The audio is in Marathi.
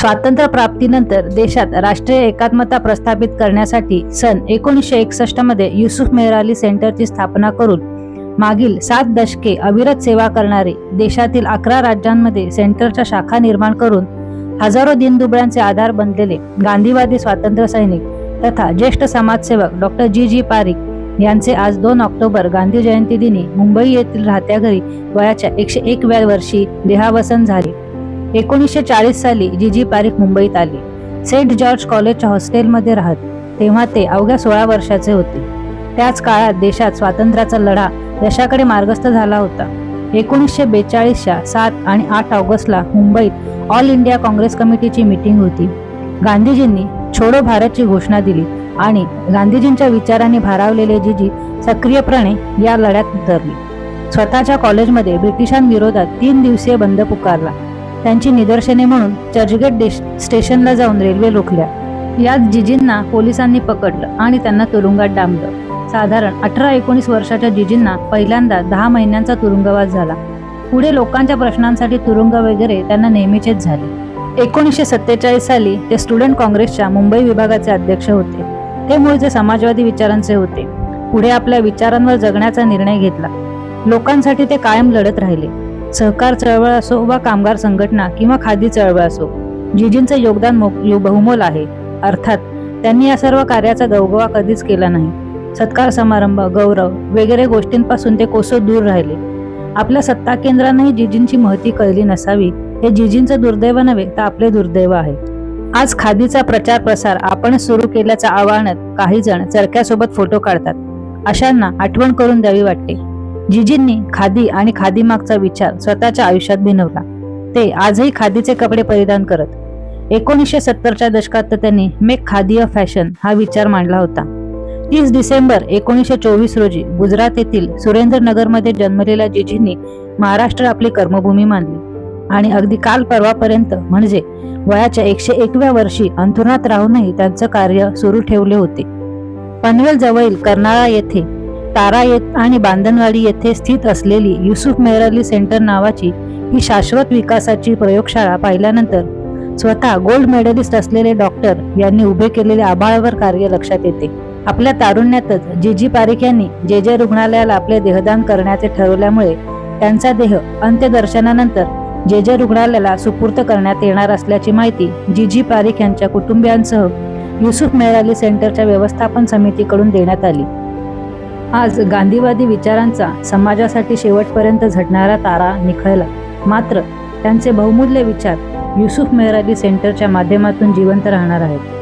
स्वातंत्र्य प्राप्तीनंतर देशात राष्ट्रीय एकात्मता प्रस्थापित करण्यासाठी सन एकोणीसशे एकसष्टमध्ये युसुफ मेहराली सेंटरची स्थापना करून मागील सात दशके अविरत सेवा करणारे देशातील अकरा राज्यांमध्ये सेंटरच्या शाखा निर्माण करून हजारो दिनदुबळ्यांचे आधार बनलेले गांधीवादी स्वातंत्र्य सैनिक तथा ज्येष्ठ समाजसेवक डॉक्टर जी जी पारिक यांचे आज दोन ऑक्टोबर गांधी जयंती दिनी मुंबई येथील राहत्या घरी वयाच्या एकशे एक व्या वर्षी देहावसन झाले. एकोणीसशे चाळीस साली जीजी पारिख मुंबईत आले. सेंट जॉर्ज कॉलेजच्या हॉस्टेलमध्ये राहत तेव्हा ते अवघ्या सोळा वर्षाचे होते. त्याच काळात देशात स्वातंत्र्याचा लढा यशाकडे मार्गस्थ झाला होता. एकोणीसशे बेचाळीसच्या सात आणि आठ ऑगस्टला मुंबईत ऑल इंडिया काँग्रेस कमिटीची मीटिंग होती. गांधीजींनी छोडो भारतची घोषणा दिली आणि गांधीजींच्या विचारांनी भारावलेले जीजी सक्रियपणे या लढ्यात उतरली. स्वतःच्या कॉलेजमध्ये ब्रिटिशांविरोधात तीन दिवसीय बंद पुकारला. त्यांची निदर्शने म्हणून चर्चगेट स्टेशनला जाऊन रेल्वे रोखल्या. यात जिजींना पोलिसांनी पकडलं आणि त्यांना तुरुंगात डांबलं. साधारण अठरा एकोणीस वर्षाच्या जिजींना पहिल्यांदा दहा महिन्यांचा तुरुंगवास झाला. पुढे लोकांच्या प्रश्नांसाठी तुरुंग वगैरे त्यांना नेहमीचेच झाले. एकोणीसशे सत्तेचाळीस साली ते स्टुडंट काँग्रेसच्या मुंबई विभागाचे अध्यक्ष होते. ते मूळचे समाजवादी विचारांचे होते. पुढे आपल्या विचारांवर जगण्याचा निर्णय घेतला. लोकांसाठी ते कायम लढत राहिले. सहकार चळवळ असो वा कामगार संघटना किंवा खादी चळवळ असो जिजींचं योगदान मो- बहुमोल आहे. अर्थात त्यांनी या सर्व कार्याचा गवगवा कधीच केला नाही. सत्कार समारंभ गौरव वगैरे गोष्टींपासून ते कोसो दूर राहिले. आपल्या सत्ता केंद्रांनाही जिजींची महती कळली नसावी हे जिजींचं दुर्दैव नव्हे तर आपले दुर्दैव आहे. आज खादीचा प्रचार प्रसार आपण सुरू केल्याच्या आवाहनात काही जण चरक्यासोबत फोटो काढतात. अशांना आठवण करून द्यावी वाटते. जिजींनी खादी आणि खादी मागचा विचार स्वतःच्या आयुष्यात भिनवला ते आजही खादीचे कपडे परिधान करत. एकोणीसशे सत्तरच्या दशकात त्यांनी मेक खादी अ फॅशन हा विचार मांडला होता. तीस डिसेंबर एकोणीसशे चोवीस रोजी गुजरात येथील सुरेंद्रनगरमध्ये जन्मलेल्या जिजींनी महाराष्ट्र आपली कर्मभूमी मानली. आणि अगदी काल परवापर्यंत म्हणजे वयाच्या एकशे एकव्या वर्षी अंथरुणात राहूनही त्यांचं कार्य सुरू ठेवले होते. पनवेल जवळील कर्नाळा येथे तारा येत आणि बांधनवाडी येथे स्थित असलेली युसुफ मेहरली सेंटर नावाची ही शाश्वत विकासाची प्रयोगशाळा पाहिल्यानंतर स्वतः गोल्ड मेडलिस्ट असलेले डॉक्टर यांनी उभे केलेले आभाळवर कार्य लक्षात येते. आपल्या तारुण्यातच जी जी पारेख यांनी जे जे रुग्णालयाला आपले देहदान करण्याचे ठरवल्यामुळे त्यांचा देह अंत्यदर्शनानंतर जे जे रुग्णालयाला सुपूर्त करण्यात येणार असल्याची माहिती जी जी पारिख यांच्या कुटुंबियांसह युसुफ मेहराली सेंटरच्या व्यवस्थापन समितीकडून देण्यात आली. आज गांधीवादी विचारांचा समाजासाठी शेवटपर्यंत झटणारा तारा निखळला. मात्र त्यांचे बहुमूल्य विचार युसुफ मेहराली सेंटरच्या माध्यमातून जिवंत राहणार आहेत.